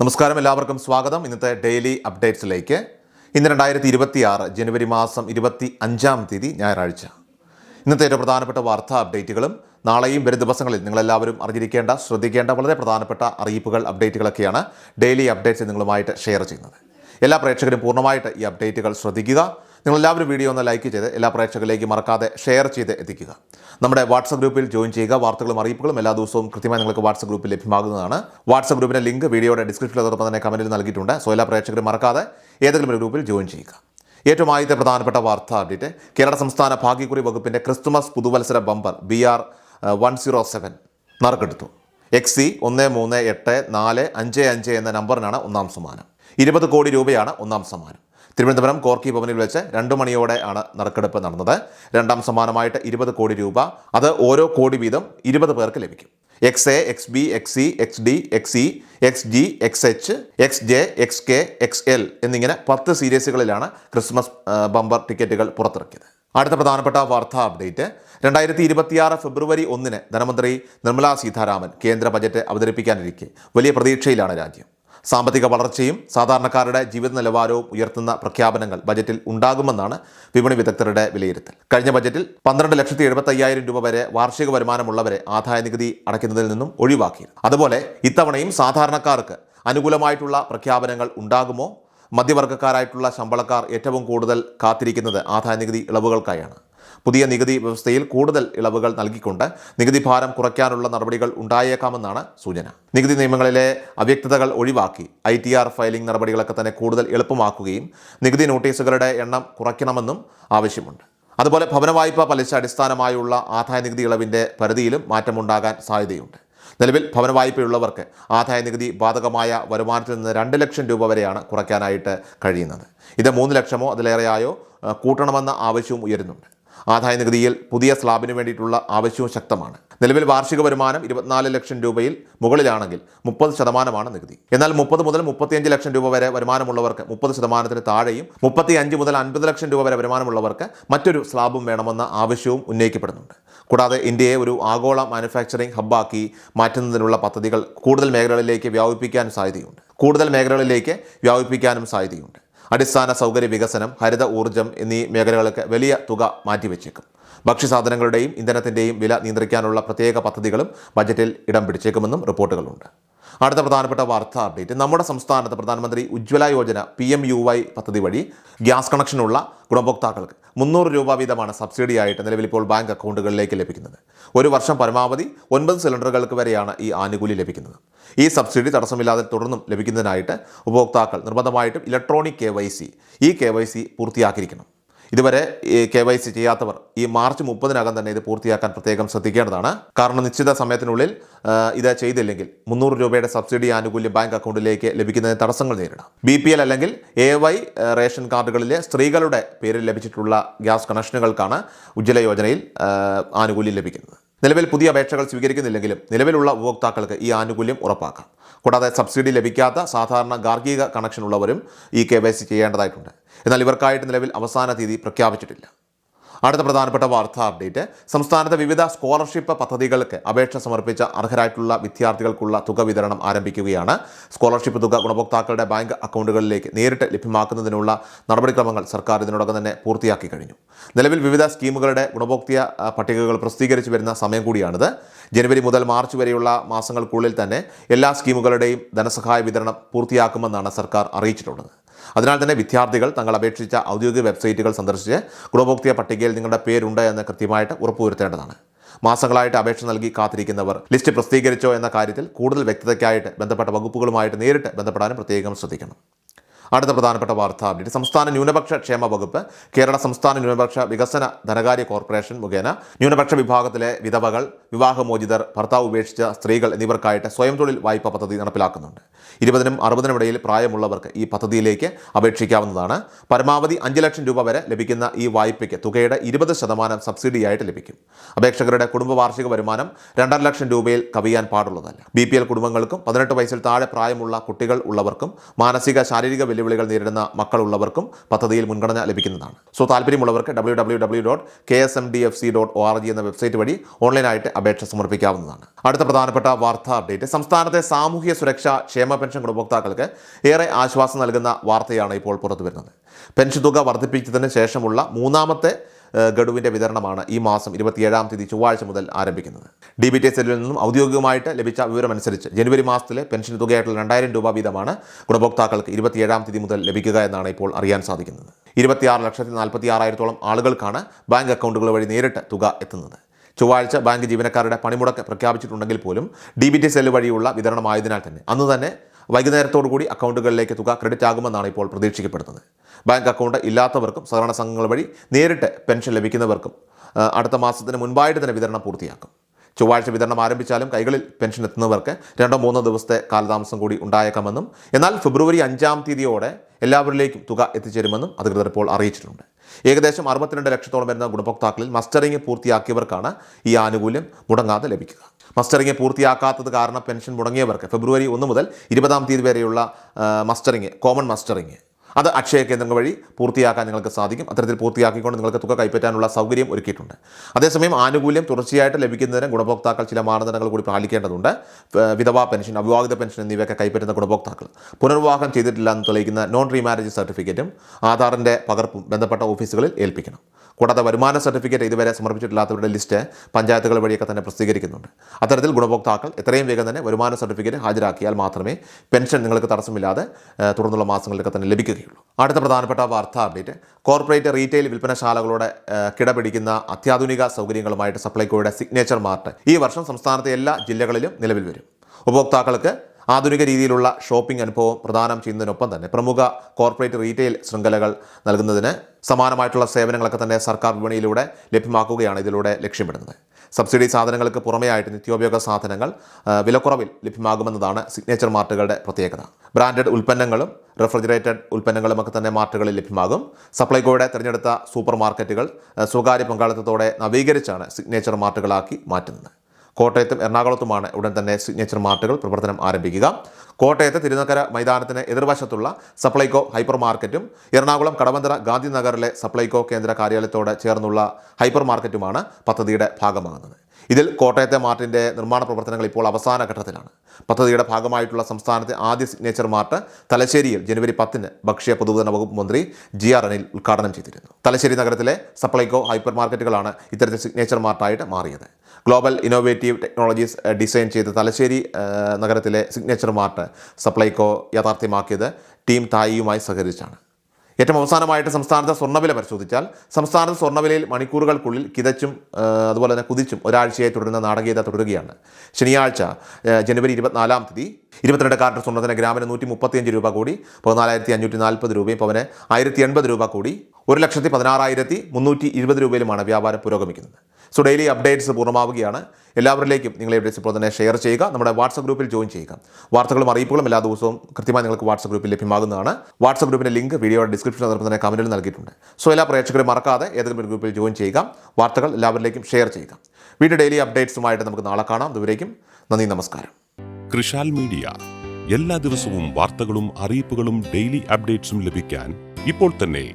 നമസ്കാരം എല്ലാവർക്കും സ്വാഗതം. ഇന്നത്തെ ഡെയിലി അപ്ഡേറ്റ്സിലേക്ക്. ഇന്ന് രണ്ടായിരത്തി ഇരുപത്തി ആറ് ജനുവരി മാസം ഇരുപത്തി അഞ്ചാം തീയതി ഞായറാഴ്ച. ഇന്നത്തെ ഏറ്റവും പ്രധാനപ്പെട്ട വാർത്താ അപ്ഡേറ്റുകളും നാളെയും വരും ദിവസങ്ങളിൽ നിങ്ങളെല്ലാവരും അറിഞ്ഞിരിക്കേണ്ട ശ്രദ്ധിക്കേണ്ട വളരെ പ്രധാനപ്പെട്ട അറിയിപ്പുകൾ അപ്ഡേറ്റുകളൊക്കെയാണ് ഡെയിലി അപ്ഡേറ്റ്സ് നിങ്ങളുമായിട്ട് ഷെയർ ചെയ്യുന്നത്. എല്ലാ പ്രേക്ഷകരും പൂർണമായിട്ട് ഈ അപ്ഡേറ്റുകൾ ശ്രദ്ധിക്കുക. നിങ്ങളെല്ലാവരും വീഡിയോ ഒന്ന് ലൈക്ക് ചെയ്ത് എല്ലാ പ്രേക്ഷകരിലേക്ക് മറക്കാതെ ഷെയർ ചെയ്ത് എത്തിക്കുക. നമ്മുടെ വാട്സപ്പ് ഗ്രൂപ്പിൽ ജോയിൻ ചെയ്യുക. വാർത്തകളും അറിയിപ്പുകളും എല്ലാ ദിവസവും കൃത്യമായി നിങ്ങൾക്ക് വാട്സപ്പ് ഗ്രൂപ്പിൽ ലഭ്യമാകുന്നതാണ്. വാട്സപ്പ് ഗ്രൂപ്പിന്റെ ലിങ്ക് വീഡിയോയുടെ ഡിസ്ക്രിപ്ഷനിൽ അതോടൊപ്പം തന്നെ കമന്റിൽ നൽകിയിട്ടുണ്ട്. സോ എല്ലാ പ്രേക്ഷകരും മറക്കാതെ ഏതെങ്കിലും ഒരു ഗ്രൂപ്പിൽ ജോയിൻ ചെയ്യുക. ഏറ്റവും ആദ്യത്തെ പ്രധാനപ്പെട്ട വാർത്താ അപ്ഡേറ്റ് കേരള സംസ്ഥാന ഭാഗ്യക്കുറി വകുപ്പിന്റെ ക്രിസ്തുമസ് പുതുവത്സര bumper B R one zero seven നറുക്കെടുത്തു. X C ഒന്ന് മൂന്ന് എട്ട് നാല് അഞ്ച് അഞ്ച് എന്ന നമ്പറിനാണ് ഒന്നാം സമ്മാനം. ഇരുപത് കോടി രൂപയാണ് ഒന്നാം സമ്മാനം. തിരുവനന്തപുരം കോർക്കി ഭവനിൽ വെച്ച് രണ്ട് മണിയോടെ ആണ് നറുക്കെടുപ്പ് നടന്നത്. രണ്ടാം സമ്മാനമായിട്ട് ഇരുപത് കോടി രൂപ. അത് ഓരോ കോടി വീതം ഇരുപത് പേർക്ക് ലഭിക്കും. X A X B X C X D X E X G X H X J X K X L എന്നിങ്ങനെ പത്ത് സീരീസുകളിലാണ് ക്രിസ്മസ് ബമ്പർ ടിക്കറ്റുകൾ പുറത്തിറക്കിയത്. അടുത്ത പ്രധാനപ്പെട്ട വാർത്താ അപ്ഡേറ്റ്. രണ്ടായിരത്തി ഇരുപത്തിയാറ് ഫെബ്രുവരി ഒന്നിന് ധനമന്ത്രി നിർമ്മലാ സീതാരാമൻ കേന്ദ്ര ബജറ്റ് അവതരിപ്പിക്കാനിരിക്കെ. വലിയ പ്രതീക്ഷയിലാണ് രാജ്യം. സാമ്പത്തിക വളർച്ചയും സാധാരണക്കാരുടെ ജീവിത നിലവാരവും ഉയർത്തുന്ന പ്രഖ്യാപനങ്ങൾ ബജറ്റിൽ ഉണ്ടാകുമെന്നാണ് വിപണി വിദഗ്ധരുടെ വിലയിരുത്തൽ. കഴിഞ്ഞ ബജറ്റിൽ പന്ത്രണ്ട് ലക്ഷത്തി എഴുപത്തി അയ്യായിരം രൂപ വരെ വാർഷിക വരുമാനമുള്ളവരെ ആദായ നികുതി അടയ്ക്കുന്നതിൽ നിന്നും ഒഴിവാക്കി അതുപോലെ ഇത്തവണയും സാധാരണക്കാർക്ക് അനുകൂലമായിട്ടുള്ള പ്രഖ്യാപനങ്ങൾ ഉണ്ടാകുമോ? മധ്യവർഗക്കാരായിട്ടുള്ള ശമ്പളക്കാർ ഏറ്റവും കൂടുതൽ കാത്തിരിക്കുന്നത് ആദായ നികുതി ഇളവുകൾക്കായാണ്. പുതിയ നികുതി വ്യവസ്ഥയിൽ കൂടുതൽ ഇളവുകൾ നൽകിക്കൊണ്ട് നികുതി ഭാരം കുറയ്ക്കാനുള്ള നടപടികൾ ഉണ്ടായേക്കാമെന്നാണ് സൂചന. നികുതി നിയമങ്ങളിലെ അവ്യക്തതകൾ ഒഴിവാക്കി ഐ ടി ആർ ഫയലിംഗ് നടപടികളൊക്കെ തന്നെ കൂടുതൽ എളുപ്പമാക്കുകയും നികുതി നോട്ടീസുകളുടെ എണ്ണം കുറയ്ക്കണമെന്നും ആവശ്യമുണ്ട്. അതുപോലെ ഭവന വായ്പ പലിശ അടിസ്ഥാനമായുള്ള ആദായ നികുതി ഇളവിന്റെ പരിധിയിലും മാറ്റമുണ്ടാകാൻ സാധ്യതയുണ്ട്. നിലവിൽ ഭവന വായ്പയുള്ളവർക്ക് ആദായ നികുതി ബാധകമായ വരുമാനത്തിൽ നിന്ന് രണ്ട് ലക്ഷം രൂപ വരെയാണ് കുറയ്ക്കാനായിട്ട് കഴിയുന്നത്. ഇത് മൂന്ന് ലക്ഷമോ അതിലേറെയായോ കൂട്ടണമെന്ന ആവശ്യവും ഉയരുന്നുണ്ട്. ആദായ നികുതിയിൽ പുതിയ സ്ലാബിന് വേണ്ടിയിട്ടുള്ള ആവശ്യവും ശക്തമാണ്. നിലവിൽ വാർഷിക വരുമാനം ഇരുപത്തിനാല് ലക്ഷം രൂപയിൽ മുകളിലാണെങ്കിൽ മുപ്പത് ശതമാനമാണ് നികുതി. എന്നാൽ മുപ്പത് മുതൽ മുപ്പത്തിയഞ്ച് ലക്ഷം രൂപ വരെ വരുമാനമുള്ളവർക്ക് മുപ്പത് ശതമാനത്തിന് താഴെയും മുപ്പത്തി അഞ്ച് മുതൽ അൻപത് ലക്ഷം രൂപ വരെ വരുമാനമുള്ളവർക്ക് മറ്റൊരു സ്ലാബും വേണമെന്ന ആവശ്യവും ഉന്നയിക്കപ്പെടുന്നുണ്ട്. കൂടാതെ ഇന്ത്യയെ ഒരു ആഗോള മാനുഫാക്ചറിംഗ് ഹബ്ബാക്കി മാറ്റുന്നതിനുള്ള പദ്ധതികൾ കൂടുതൽ മേഖലകളിലേക്ക് വ്യാപിപ്പിക്കാൻ സാധ്യതയുണ്ട്. കൂടുതൽ മേഖലകളിലേക്ക് വ്യാപിപ്പിക്കാനും സാധ്യതയുണ്ട്. അടിസ്ഥാന സൗകര്യ വികസനം ഹരിത ഊർജം എന്നീ മേഖലകൾക്ക് വലിയ തുക മാറ്റിവെച്ചേക്കും. ഭക്ഷ്യസാധനങ്ങളുടെയും ഇന്ധനത്തിന്റെയും വില നിയന്ത്രിക്കാനുള്ള പ്രത്യേക പദ്ധതികളും ബജറ്റിൽ ഇടം പിടിച്ചേക്കുമെന്നും റിപ്പോർട്ടുകളുണ്ട്. അടുത്ത പ്രധാനപ്പെട്ട വാർത്താ അപ്ഡേറ്റ്. നമ്മുടെ സംസ്ഥാനത്ത് പ്രധാനമന്ത്രി Ujjwala Yojana P M U Y പദ്ധതി വഴി ഗ്യാസ് കണക്ഷനുള്ള ഗുണഭോക്താക്കൾക്ക് മുന്നൂറ് രൂപ വീതമാണ് സബ്സിഡിയായിട്ട് നിലവിൽ ഇപ്പോൾ ബാങ്ക് അക്കൗണ്ടുകളിലേക്ക് ലഭിക്കുന്നത്. ഒരു വർഷം പരമാവധി ഒൻപത് സിലിണ്ടറുകൾക്ക് വരെയാണ് ഈ ആനുകൂല്യം ലഭിക്കുന്നത്. ഈ സബ്സിഡി തടസ്സമില്ലാതെ തുടർന്നും ലഭിക്കുന്നതിനായിട്ട് ഉപഭോക്താക്കൾ നിർബന്ധമായിട്ടും electronic K Y C e K Y C പൂർത്തിയാക്കിയിരിക്കണം. ഇതുവരെ കെ വൈ സി ചെയ്യാത്തവർ ഈ മാർച്ച് മുപ്പതിനകം തന്നെ ഇത് പൂർത്തിയാക്കാൻ പ്രത്യേകം ശ്രദ്ധിക്കേണ്ടതാണ്. കാരണം നിശ്ചിത സമയത്തിനുള്ളിൽ ഇത് ചെയ്തില്ലെങ്കിൽ മുന്നൂറ് രൂപയുടെ സബ്സിഡി ആനുകൂല്യം ബാങ്ക് അക്കൗണ്ടിലേക്ക് ലഭിക്കുന്നതിന് തടസ്സങ്ങൾ നേരിടാം. ബി പി എൽ അല്ലെങ്കിൽ എ വൈ റേഷൻ കാർഡുകളിലെ സ്ത്രീകളുടെ പേരിൽ ലഭിച്ചിട്ടുള്ള ഗ്യാസ് കണക്ഷനുകൾക്കാണ് ഉജ്ജ്വല യോജനയിൽ ആനുകൂല്യം ലഭിക്കുന്നത്. നിലവിൽ പുതിയ അപേക്ഷകൾ സ്വീകരിക്കുന്നില്ലെങ്കിലും നിലവിലുള്ള ഉപഭോക്താക്കൾക്ക് ഈ ആനുകൂല്യം ഉറപ്പാക്കാം. കൂടാതെ സബ്സിഡി ലഭിക്കാത്ത സാധാരണ ഗാർഹിക കണക്ഷനുള്ളവരും ഈ കെ വൈ സി ചെയ്യേണ്ടതായിട്ടുണ്ട്. എന്നാൽ ഇവർക്കായിട്ട് നിലവിൽ അവസാന തീയതി പ്രഖ്യാപിച്ചിട്ടില്ല. അടുത്ത പ്രധാനപ്പെട്ട വാർത്താ അപ്ഡേറ്റ്. സംസ്ഥാനത്തെ വിവിധ സ്കോളർഷിപ്പ് പദ്ധതികൾക്ക് അപേക്ഷ സമർപ്പിച്ച അർഹരായിട്ടുള്ള വിദ്യാർത്ഥികൾക്കുള്ള തുക വിതരണം ആരംഭിക്കുകയാണ്. സ്കോളർഷിപ്പ് തുക ഗുണഭോക്താക്കളുടെ ബാങ്ക് അക്കൗണ്ടുകളിലേക്ക് നേരിട്ട് ലഭ്യമാക്കുന്നതിനുള്ള നടപടിക്രമങ്ങൾ സർക്കാർ ഇതിനോടകം തന്നെ പൂർത്തിയാക്കി കഴിഞ്ഞു. നിലവിൽ വിവിധ സ്കീമുകളുടെ ഗുണഭോക്തൃ പട്ടികകൾ പ്രസിദ്ധീകരിച്ചു വരുന്ന സമയം കൂടിയാണിത്. ജനുവരി മുതൽ മാർച്ച് വരെയുള്ള മാസങ്ങൾക്കുള്ളിൽ തന്നെ എല്ലാ സ്കീമുകളുടെയും ധനസഹായ വിതരണം പൂർത്തിയാക്കുമെന്നാണ് സർക്കാർ അറിയിച്ചിട്ടുള്ളത്. അതിനാൽ തന്നെ വിദ്യാർത്ഥികൾ തങ്ങൾ അപേക്ഷിച്ച ഔദ്യോഗിക വെബ്സൈറ്റുകൾ സന്ദർശിച്ച് ഗുണഭോക്തൃ പട്ടികയിൽ നിങ്ങളുടെ പേരുണ്ട് എന്ന് കൃത്യമായിട്ട് ഉറപ്പുവരുത്തേണ്ടതാണ്. മാസങ്ങളായിട്ട് അപേക്ഷ നൽകി കാത്തിരിക്കുന്നവർ ലിസ്റ്റ് പ്രസിദ്ധീകരിച്ചോ എന്ന കാര്യത്തിൽ കൂടുതൽ വ്യക്തതയ്ക്കായിട്ട് ബന്ധപ്പെട്ട വകുപ്പുകളുമായിട്ട് നേരിട്ട് ബന്ധപ്പെടാനും പ്രത്യേകം ശ്രദ്ധിക്കണം. അടുത്ത പ്രധാനപ്പെട്ട വാർത്താ. അപ്ഡേറ്റ് സംസ്ഥാന ന്യൂനപക്ഷ ക്ഷേമ വകുപ്പ് കേരള സംസ്ഥാന ന്യൂനപക്ഷ വികസന ധനകാര്യ കോർപ്പറേഷൻ മുഖേന ന്യൂനപക്ഷ വിഭാഗത്തിലെ വിധവകൾ വിവാഹമോചിതർ ഭർത്താവ് ഉപേക്ഷിച്ച സ്ത്രീകൾ എന്നിവർക്കായിട്ട് സ്വയം തൊഴിൽ വായ്പ പദ്ധതി നടപ്പിലാക്കുന്നുണ്ട്. ഇരുപതിനും അറുപതിനും ഇടയിൽ പ്രായമുള്ളവർക്ക് ഈ പദ്ധതിയിലേക്ക് അപേക്ഷിക്കാവുന്നതാണ്. പരമാവധി അഞ്ച് ലക്ഷം രൂപ വരെ ലഭിക്കുന്ന ഈ വായ്പയ്ക്ക് തുകയുടെ ഇരുപത് ശതമാനം സബ്സിഡിയായിട്ട് ലഭിക്കും. അപേക്ഷകരുടെ കുടുംബ വാർഷിക വരുമാനം രണ്ടര ലക്ഷം രൂപയിൽ കവിയാൻ പാടുള്ളതല്ല. ബി കുടുംബങ്ങൾക്കും പതിനെട്ട് വയസ്സിൽ താഴെ പ്രായമുള്ള കുട്ടികൾ ഉള്ളവർക്കും മാനസിക ശാരീരിക വെല്ലുവിളികൾ നേരിടുന്ന മക്കളുള്ളവർക്കും പദ്ധതിയിൽ മുൻഗണന ലഭിക്കുന്നതാണ്. സോ താല്പര്യമുള്ളവർക്ക് W W W dot K S M D F C dot O R G എന്ന വെബ്സൈറ്റ് വഴി ഓൺലൈനായിട്ട് അപേക്ഷ സമർപ്പിക്കാവുന്നതാണ്. അടുത്ത പ്രധാനപ്പെട്ട വാർത്താ അപ്ഡേറ്റ്. സംസ്ഥാനത്തെ സാമൂഹ്യ സുരക്ഷ ക്ഷേമ പെൻഷൻ ഗുണഭോക്താക്കൾക്ക് ഏറെ ആശ്വാസം നൽകുന്ന വാർത്തയാണ് ഇപ്പോൾ പുറത്തു വരുന്നത് പെൻഷൻ തുക വർദ്ധിപ്പിച്ചതിന് ശേഷമുള്ള മൂന്നാമത്തെ ഗഡുവിന്റെ വിതരണമാണ് ഈ മാസം ഇരുപത്തിയേഴാം തീയതി ചൊവ്വാഴ്ച മുതൽ ആരംഭിക്കുന്നത്. ഡി ബി ടി സെല്ലിൽ നിന്നും ഔദ്യോഗികമായിട്ട് ലഭിച്ച വിവരമനുസരിച്ച് ജനുവരി മാസത്തിലെ പെൻഷൻ തുകയായിട്ടുള്ള രണ്ടായിരം രൂപ വീതമാണ് ഗുണഭോക്താക്കൾക്ക് ഇരുപത്തിയേഴാം തീയതി മുതൽ ലഭിക്കുക എന്നാണ് ഇപ്പോൾ അറിയാൻ സാധിക്കുന്നത്. ഇരുപത്തിയാറ് ലക്ഷത്തി നാൽപ്പത്തി ആറായിരത്തോളം ആളുകൾക്കാണ് ബാങ്ക് അക്കൗണ്ടുകൾ വഴി നേരിട്ട് തുക എത്തുന്നത്. ചൊവ്വാഴ്ച ബാങ്ക് ജീവനക്കാരുടെ പണിമുടക്ക് പ്രഖ്യാപിച്ചിട്ടുണ്ടെങ്കിൽ പോലും ഡി ബി ടി സെല്ല് വഴിയുള്ള വിതരണമായതിനാൽ തന്നെ അന്ന് തന്നെ വൈകുന്നേരത്തോടുകൂടി അക്കൗണ്ടുകളിലേക്ക് തുക ക്രെഡിറ്റ് ആകുമെന്നാണ് ഇപ്പോൾ പ്രതീക്ഷിക്കപ്പെടുന്നത്. ബാങ്ക് അക്കൗണ്ട് ഇല്ലാത്തവർക്കും സഹകരണ സംഘങ്ങൾ വഴി നേരിട്ട് പെൻഷൻ ലഭിക്കുന്നവർക്കും അടുത്ത മാസത്തിന് മുൻപായിട്ട് തന്നെ വിതരണം പൂർത്തിയാക്കും. ചൊവ്വാഴ്ച വിതരണം ആരംഭിച്ചാലും കൈകളിൽ പെൻഷൻ എത്തുന്നവർക്ക് രണ്ടോ മൂന്നോ ദിവസത്തെ കാലതാമസം കൂടി ഉണ്ടായേക്കാമെന്നും എന്നാൽ ഫെബ്രുവരി അഞ്ചാം തീയതിയോടെ എല്ലാവരിലേക്കും തുക എത്തിച്ചേരുമെന്നും അധികൃതർ ഇപ്പോൾ അറിയിച്ചിട്ടുണ്ട്. ഏകദേശം അറുപത്തിരണ്ട് ലക്ഷത്തോളം വരുന്ന ഗുണഭോക്താക്കളിൽ മസ്റ്ററിംഗ് പൂർത്തിയാക്കിയവർക്കാണ് ഈ ആനുകൂല്യം മുടങ്ങാതെ ലഭിക്കുക. മസ്റ്ററിംഗ് പൂർത്തിയാക്കാത്തത് കാരണം പെൻഷൻ മുടങ്ങിയവർക്ക് ഫെബ്രുവരി ഒന്ന് മുതൽ ഇരുപതാം തീയതി വരെയുള്ള മസ്റ്ററിംഗ് കോമൺ മസ്റ്ററിംഗ് അത് അക്ഷയ കേന്ദ്രങ്ങൾ വഴി പൂർത്തിയാക്കാൻ നിങ്ങൾക്ക് സാധിക്കും. അത്തരത്തിൽ പൂർത്തിയാക്കിക്കൊണ്ട് നിങ്ങൾക്ക് തുക കൈപ്പറ്റാനുള്ള സൗകര്യം ഒരുക്കിയിട്ടുണ്ട്. അതേസമയം ആനുകൂല്യം തുടർച്ചയായിട്ട് ലഭിക്കുന്നതിന് ഗുണഭോക്താക്കൾ ചില മാനദണ്ഡങ്ങൾ കൂടി പാലിക്കേണ്ടതുണ്ട്. വിധവാ പെൻഷൻ അവിവാഹിത പെൻഷൻ എന്നിവയൊക്കെ കൈപ്പറ്റുന്ന ഗുണഭോക്താക്കൾ. പുനർവിവാഹം ചെയ്തിട്ടില്ല എന്ന് തെളിയിക്കുന്ന നോൺ റീമാരേജ് സർട്ടിഫിക്കറ്റും ആധാറിന്റെ പകർപ്പും ബന്ധപ്പെട്ട ഓഫീസുകളിൽ ഏൽപ്പിക്കണം. കൂടാതെ വരുമാന സർട്ടിഫിക്കറ്റ് ഇതുവരെ സമർപ്പിച്ചിട്ടില്ലാത്തവരുടെ ലിസ്റ്റ് പഞ്ചായത്തുകൾ വഴിയൊക്കെ തന്നെ പ്രസിദ്ധീകരിക്കുന്നുണ്ട്. അത്തരത്തിൽ ഗുണഭോക്താക്കൾ എത്രയും വേഗം തന്നെ വരുമാന സർട്ടിഫിക്കറ്റ് ഹാജരാക്കിയാൽ മാത്രമേ പെൻഷൻ നിങ്ങൾക്ക് തടസ്സമില്ലാതെ തുടർന്നുള്ള മാസങ്ങളിലൊക്കെ തന്നെ ലഭിക്കുകയുള്ളൂ അടുത്ത പ്രധാനപ്പെട്ട വാർത്താ അപ്ഡേറ്റ്. കോർപ്പറേറ്റ് റീറ്റെയിൽ വിൽപ്പനശാലകളുടെ കിടപിടിക്കുന്ന അത്യാധുനിക സൗകര്യങ്ങളുമായിട്ട് സപ്ലൈകോയുടെ സിഗ്നേച്ചർ മാർട്ട് ഈ വർഷം സംസ്ഥാനത്തെ എല്ലാ ജില്ലകളിലും നിലവിൽ വരും. ഉപഭോക്താക്കൾക്ക് ആധുനിക രീതിയിലുള്ള ഷോപ്പിംഗ് അനുഭവം പ്രദാനം ചെയ്യുന്നതിനൊപ്പം തന്നെ പ്രമുഖ കോർപ്പറേറ്റ് റീറ്റെയിൽ ശൃംഖലകൾ നൽകുന്നതിന് സമാനമായിട്ടുള്ള സേവനങ്ങളൊക്കെ തന്നെ സർക്കാർ വിപണിയിലൂടെ ലഭ്യമാക്കുകയാണ് ഇതിലൂടെ ലക്ഷ്യമിടുന്നത്. സബ്സിഡി സാധനങ്ങൾക്ക് പുറമെയായിട്ട് നിത്യോപയോഗ സാധനങ്ങൾ വിലക്കുറവിൽ ലഭ്യമാകുമെന്നതാണ് സിഗ്നേച്ചർ മാർട്ടുകളുടെ പ്രത്യേകത. ബ്രാൻഡഡ് ഉൽപ്പന്നങ്ങളും റെഫ്രിജറേറ്റഡ് ഉൽപ്പന്നങ്ങളുമൊക്കെ തന്നെ മാർട്ടുകളിൽ ലഭ്യമാകും. സപ്ലൈകോയുടെ തിരഞ്ഞെടുത്ത സൂപ്പർ മാർക്കറ്റുകൾ സ്വകാര്യ പങ്കാളിത്തത്തോടെ നവീകരിച്ചാണ് സിഗ്നേച്ചർ മാർട്ടുകളാക്കി മാറ്റുന്നത്. കോട്ടയത്തും എറണാകുളത്തുമാണ് ഉടൻ തന്നെ സിഗ്നേച്ചർ മാർട്ടുകൾ പ്രവർത്തനം ആരംഭിക്കുക. കോട്ടയത്ത് തിരുനക്കര മൈതാനത്തിന് എതിർവശത്തുള്ള സപ്ലൈകോ ഹൈപ്പർ മാർക്കറ്റും എറണാകുളം കടവന്തര ഗാന്ധിനഗറിലെ സപ്ലൈകോ കേന്ദ്ര കാര്യാലയത്തോട് ചേർന്നുള്ള ഹൈപ്പർ മാർക്കറ്റുമാണ് പദ്ധതിയുടെ ഭാഗമാകുന്നത്. ഇതിൽ കോട്ടയത്തെ മാർട്ടിന്റെ നിർമ്മാണ പ്രവർത്തനങ്ങൾ ഇപ്പോൾ അവസാന ഘട്ടത്തിലാണ്. പദ്ധതിയുടെ ഭാഗമായിട്ടുള്ള സംസ്ഥാനത്തെ ആദ്യ സിഗ്നേച്ചർ മാർട്ട് തലശ്ശേരിയിൽ ജനുവരി പത്തിന് ഭക്ഷ്യ പൊതുവിതരണ വകുപ്പ് മന്ത്രി ജി ആർ അനിൽ ഉദ്ഘാടനം ചെയ്തിരുന്നു. തലശ്ശേരി നഗരത്തിലെ സപ്ലൈകോ ഹൈപ്പർ മാർക്കറ്റുകളാണ് ഇത്തരത്തിൽ സിഗ്നേച്ചർ മാർട്ടായിട്ട് മാറിയത്. ഗ്ലോബൽ ഇന്നോവേറ്റീവ് ടെക്നോളജീസ് ഡിസൈൻ ചെയ്ത് തലശ്ശേരി നഗരത്തിലെ സിഗ്നേച്ചർ മാർട്ട് സപ്ലൈകോ യാഥാർത്ഥ്യമാക്കിയത് ടീം തായിയുമായി സഹകരിച്ചാണ്. ഏറ്റവും അവസാനമായിട്ട് സംസ്ഥാനത്തെ സ്വർണവില പരിശോധിച്ചാൽ സംസ്ഥാനത്ത് സ്വർണവിലയിൽ മണിക്കൂറുകൾക്കുള്ളിൽ കിതച്ചും അതുപോലെ തന്നെ കുതിച്ചും ഒരാഴ്ചയായി തുടരുന്ന നാടകീയത തുടരുകയാണ്. ശനിയാഴ്ച ജനുവരി ഇരുപത്തിനാലാം തീയതി ഇരുപത്തിരണ്ട് കാർട്ട് സ്വർണത്തിന് ഗ്രാമിന് നൂറ്റി മുപ്പത്തിയഞ്ച് രൂപ കൂടി പതിനാലായിരത്തി അഞ്ഞൂറ്റി നാൽപ്പത് രൂപയും പവന് ആയിരത്തി എൺപത് രൂപ കൂടി ഒരു ലക്ഷത്തി പതിനാറായിരത്തി മുന്നൂറ്റി ഇരുപത് രൂപയിലുമാണ് വ്യാപാരം പുരോഗമിക്കുന്നത്. സോ ഡെയിലി അപ്ഡേറ്റ്സ് പൂർണമാവുകയാണ്. എല്ലാവരിലേക്കും നിങ്ങൾ എവിടെ ഇപ്പോൾ തന്നെ ഷെയർ ചെയ്യുക. നമ്മുടെ വാട്സപ്പ് ഗ്രൂപ്പിൽ ജോയിൻ ചെയ്യുക. വാർത്തകളും അറിയിപ്പുകളും എല്ലാ ദിവസവും കൃത്യമായി നിങ്ങൾക്ക് വാട്സപ്പ് ഗ്രൂപ്പിൽ ലഭ്യമാകുന്നതാണ്. വാട്സപ്പ് ഗ്രൂപ്പിന്റെ ലിങ്ക് വീഡിയോയുടെ ഡിസ്ക്രിപ്ഷൻ അതോടൊപ്പം തന്നെ കമന്റിൽ നൽകിയിട്ടുണ്ട്. സോ എല്ലാ പ്രേക്ഷകരും മറക്കാതെ ഏതെങ്കിലും ഒരു ഗ്രൂപ്പിൽ ജോയിൻ ചെയ്യുക. വാർത്തകൾ എല്ലാവരിലേക്കും ഷെയർ ചെയ്യുക. വീണ്ടും ഡെയിലി അപ്ഡേറ്റ്സുമായിട്ട് നമുക്ക് നാളെ കാണാം. അതുവരേക്കും നന്ദി നമസ്കാരം. കൃഷാൽ മീഡിയ. എല്ലാ ദിവസവും വാർത്തകളും അറിയിപ്പുകളും ഡെയിലി അപ്ഡേറ്റ്സും ലഭിക്കാൻ ഇപ്പോൾ തന്നെ